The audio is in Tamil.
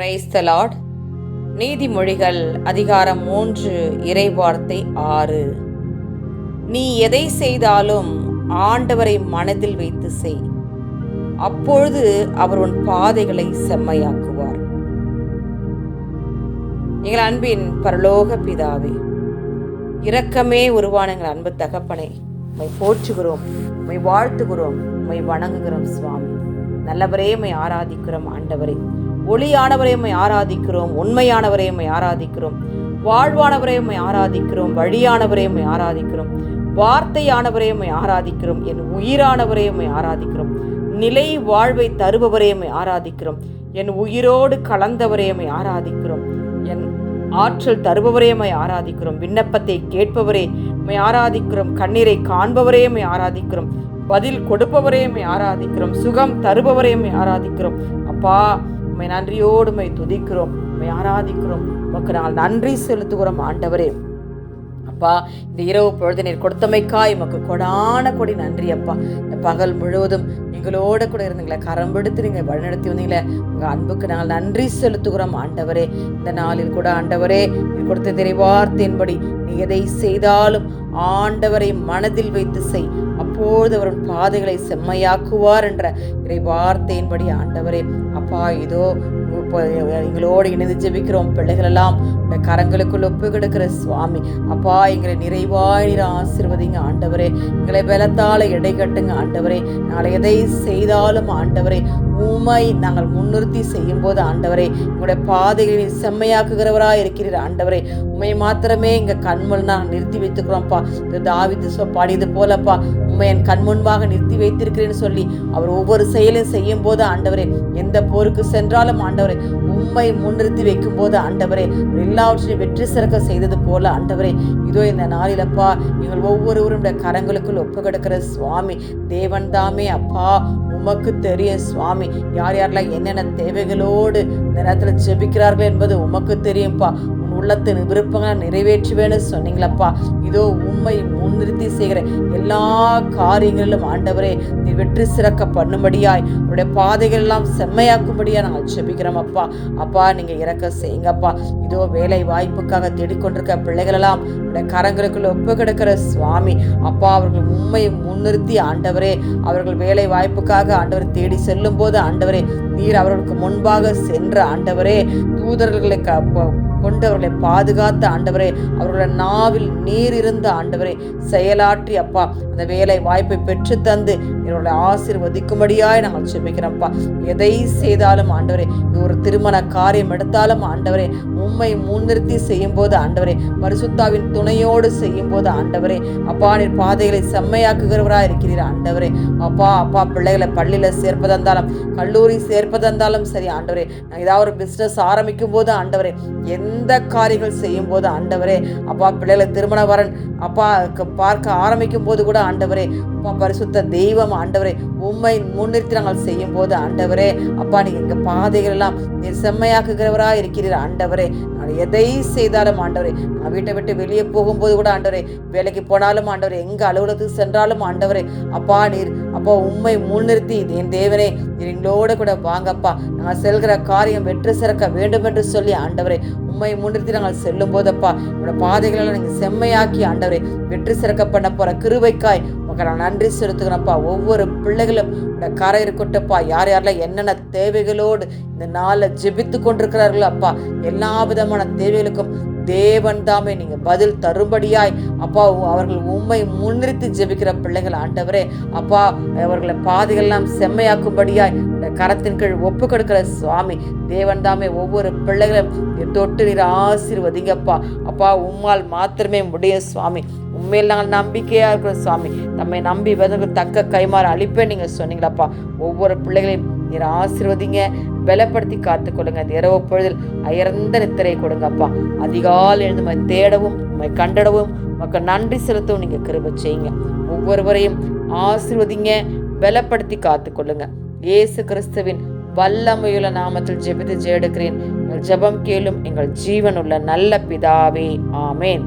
பிரைஸ் த லார்ட் நீதிமொழிகள் அதிகாரம் மூன்று இறைவார்த்தை ஆறு. நீ எதை செய்தாலும் ஆண்டவரை மனதில் வைத்து செய். அப்பொழுது அவர் உன் பாதைகளை செம்மையாக்குவார். எங்கள் அன்பின் பரலோக பிதாவே இரக்கமே உருவான எங்கள் அன்பு தகப்பனை உமை போற்றுகிறோம் உமை வாழ்த்துகிறோம் உமை வணங்குகிறோம் சுவாமி. நல்லவரே உமை ஆராதிக்கிறோம் ஆண்டவரே. ஒளியானவரே ஆராதிக்கிறோம் உண்மையானவரே ஆராதிக்கிறோம் வாழ்வானவரே ஆராதிக்கிறோம் வழியானவரே ஆராதிக்கிறோம் வார்த்தையானவரே ஆராதிக்கிறோம் என் உயிரானவரே ஆராதிக்கிறோம் நிலை வாழ்வை தருபவரே ஆராதிக்கிறோம் என் உயிரோடு கலந்தவரே ஆராதிக்கிறோம் என் ஆற்றல் தருபவரையுமை ஆராதிக்கிறோம் விண்ணப்பத்தை கேட்பவரே மை ஆராதிக்கிறோம் கண்ணீரை காண்பவரையுமை ஆராதிக்கிறோம் பதில் கொடுப்பவரையுமை ஆராதிக்கிறோம் சுகம் தருபவரையுமை ஆராதிக்கிறோம் அப்பா உம்மை நன்றியோடு உண்மை துதிக்கிறோம் உண்மை ஆராதிக்கிறோம். உமக்கு நாங்கள் நன்றி செலுத்துகிறோம் ஆண்டவரே. அப்பா இந்த இரவு பொழுது நீர் கொடுத்தமைக்காய் உமக்கு கொடான கொடி நன்றி அப்பா. இந்த பகல் முழுவதும் எங்களோட கூட இருந்தீங்களே கரம் பிடித்து நீங்கள் வழிநடத்தி வந்தீங்களே. உங்கள் அன்புக்கு நாங்கள் நன்றி செலுத்துகிறோம் ஆண்டவரே. இந்த நாளில் கூட ஆண்டவரே நீர் கொடுத்த திரைவார்த்தையின்படி நீ எதை செய்தாலும் ஆண்டவரை மனதில் வைத்து செய். அப்பொழுது அவரின் பாதைகளை செம்மையாக்குவார் என்ற இறை வார்த்தையின்படி ஆண்டவரே. அப்பா இதோ இப்போ எங்களோடு இணைந்து ஜெபிக்கிறோம். பிள்ளைகளெல்லாம் கரங்களுக்குள் ஒப்பு கிடக்கிற சுவாமி. அப்பா எங்களை நிறைவாய் நீர் ஆசிர்வதிங்க ஆண்டவரே. எங்களை பலத்தால் எடை கட்டுங்க ஆண்டவரே. நாளை எதை செய்தாலும் ஆண்டவரே உமை நாங்கள் முன்னிறுத்தி செய்யும் போது ஆண்டவரே உங்களுடைய பாதைகளை செம்மையாக்குகிறவராக இருக்கிறீர் ஆண்டவரே. உண்மை மாத்திரமே எங்க கண்முன் நான் நிறுத்தி வைத்துக்கிறோம்ப்பா. இந்த தாவிது பாடியது போலப்பா. உண்மை என் கண் முன்பாக நிறுத்தி வைத்திருக்கிறேன்னு சொல்லி அவர் ஒவ்வொரு செயலையும் செய்யும் போது ஆண்டவரே எந்த போருக்கு சென்றாலும் ஆண்டவரே உண்மை முன்னிறுத்தி வைக்கும் போது ஆண்டவரே எல்லாவற்றையும் வெற்றி சிறக்க செய்தது போல ஆண்டவரே இதோ இந்த நாளிலப்பா எங்கள் ஒவ்வொருவரும் கரங்களுக்குள் ஒப்பு கிடக்கிற சுவாமி. தேவன் தாமே அப்பா உமக்கு தெரியும் சுவாமி. யார் யாரெல்லாம் என்னென்ன தேவைகளோடு இந்த நேரத்தில் ஜெபிக்கிறார்கள் என்பது உமக்கு தெரியும்ப்பா உள்ளத்தின் விருப்பங்களை நிறைவேற்றுவேன்னு சொன்னீங்களப்பா. இதோ உண்மை முன்னிறுத்தி செய்கிற எல்லா காரியங்களிலும் ஆண்டவரே நீ வெற்றி சிறக்க பண்ணும்படியாய் உடைய பாதைகள் எல்லாம் செம்மையாக்கும்படியா நாங்கள் ஜெபிக்கிறோம் அப்பா. அப்பா நீங்க இறக்க செய்யுங்கப்பா. இதோ வேலை வாய்ப்புக்காக தேடிக்கொண்டிருக்க பிள்ளைகள் எல்லாம் உடைய கரங்களுக்குள்ள ஒப்பு கிடக்கிற சுவாமி. அப்பா அவர்கள் உண்மையை முன்னிறுத்தி ஆண்டவரே அவர்கள் வேலை வாய்ப்புக்காக ஆண்டவர் தேடி செல்லும் போது ஆண்டவரே நீர் அவர்களுக்கு முன்பாக சென்ற ஆண்டவரே தூதர்களை க- கொண்டு அவர்களை பாதுகாத்த ஆண்டவரே அவர்களுடைய நாவில் நீர் இருந்த ஆண்டவரே செயலாற்றி அப்பா. அந்த வேலை வாய்ப்பை பெற்று தந்து என்னுடைய ஆசிர்வதிக்கும்படியாய் நாங்கள் செபிக்கிறோம்ப்பா எதை செய்தாலும் ஆண்டவரே இது ஒரு திருமண காரியம் எடுத்தாலும் ஆண்டவரே உண்மை முன்னிறுத்தி செய்யும் போது ஆண்டவரே பரிசுத்தாவின் துணையோடு செய்யும் போது ஆண்டவரே அப்பா நீர் பாதைகளை செம்மையாக்குகிறவராக இருக்கிறீர் ஆண்டவரே. அப்பா அப்பா பிள்ளைகளை பள்ளியில் சேர்ப்பதா இருந்தாலும் கல்லூரி சேர்ப்பதா இருந்தாலும் சரி ஆண்டவரே நான் ஏதாவது ஒரு பிஸ்னஸ் ஆரம்பிக்கும் போது ஆண்டவரே எந்த காரியங்கள் செய்யும் போது ஆண்டவரே அப்பா பிள்ளைகளை திருமண வரன் அப்பா பார்க்க ஆரம்பிக்கும் போது கூட ஆண்டவரே பரிசுத்த தெய்வம் ஆண்டவரே உண்மை முன்னிறுத்தி நாங்கள் செய்யும் போது ஆண்டவரே அப்பா நீங்கள் எங்க பாதைகள் எல்லாம் செம்மையாக்குகிறவராக செம்மையாக்குகிறவரா இருக்கிறீர் ஆண்டவரே. நான் எதை செய்தாலும் ஆண்டவரே நான் வீட்டை விட்டு வெளியே போகும்போது கூட ஆண்டவரே வேலைக்கு போனாலும் ஆண்டவரே எங்க அலுவலகத்துக்கு சென்றாலும் ஆண்டவரே அப்பா நீர் அப்பா உண்மை முன்னிறுத்தி என் தேவனே நீர் எங்களோட கூட வாங்கப்பா. நாங்கள் செல்கிற காரியம் வெற்றி சிறக்க வேண்டும் என்று சொல்லி ஆண்டவரே உண்மை முன்னிறுத்தி நாங்கள் செல்லும் போதப்பா என்னோட பாதைகளெல்லாம் நீங்கள் செம்மையாக்கி ஆண்டவரே வெற்றி சிறக்க பண்ண போற கிருவைக்காய் உங்க நான் நன்றி செலுத்துகிறேன்ப்பா. ஒவ்வொரு பிள்ளைகளும் இந்த கரை இருக்கட்டும்ப்பா. யார் யாரெல்லாம் என்னென்ன தேவைகளோடு இந்த நாளில் ஜெபித்து கொண்டிருக்கிறார்கள் அப்பா. எல்லா விதமான தேவைகளுக்கும் தேவன் தாமே நீங்க பதில் தரும்படியாய் அப்பா உ- அவர்கள் உண்மை முன்னிறுத்தி ஜெபிக்கிற பிள்ளைகள் ஆண்டவரே. அப்பா அவர்களை பாதைகள்லாம் செம்மையாக்கும்படியாய் இந்த கரத்தின் கீழ் ஒப்பு கொடுக்கிற சுவாமி தேவன் தாமே ஒவ்வொரு பிள்ளைகளும் தொட்டு நீர் ஆசீர்வதிங்கப்பா அப்பா. உம்மால் மாத்திரமே முடியும் சுவாமி. உண்மையில் நாங்கள் நம்பிக்கையாக இருக்கிற சுவாமி. நம்மை நம்பி வந்தவங்களுக்கு தக்க கைமாறு அழிப்பேன் நீங்கள் சொன்னீங்களப்பா. ஒவ்வொரு பிள்ளைகளையும் நீர் ஆசீர்வதிங்க. பலப்படுத்தி காத்துக்கொள்ளுங்க அந்த இரவு பொழுதில் அயர்ந்த நித்திரை கொடுங்கப்பா அதிகாலை எழுந்து உம்மை தேடவும் உண்மை கண்டடவும் மக்கள் நன்றி செலுத்தவும் நீங்க கிருபை செய்யுங்க. ஒவ்வொருவரையும் ஆசீர்வதிங்க பலப்படுத்தி காத்துக்கொள்ளுங்க இயேசு கிறிஸ்துவின் வல்லமையுள்ள நாமத்தில் ஜெபித்து ஜெயெடுக்கிறேன். எங்கள் ஜெபம் கேளும் எங்கள் ஜீவனுள்ள நல்ல பிதாவே. ஆமேன்.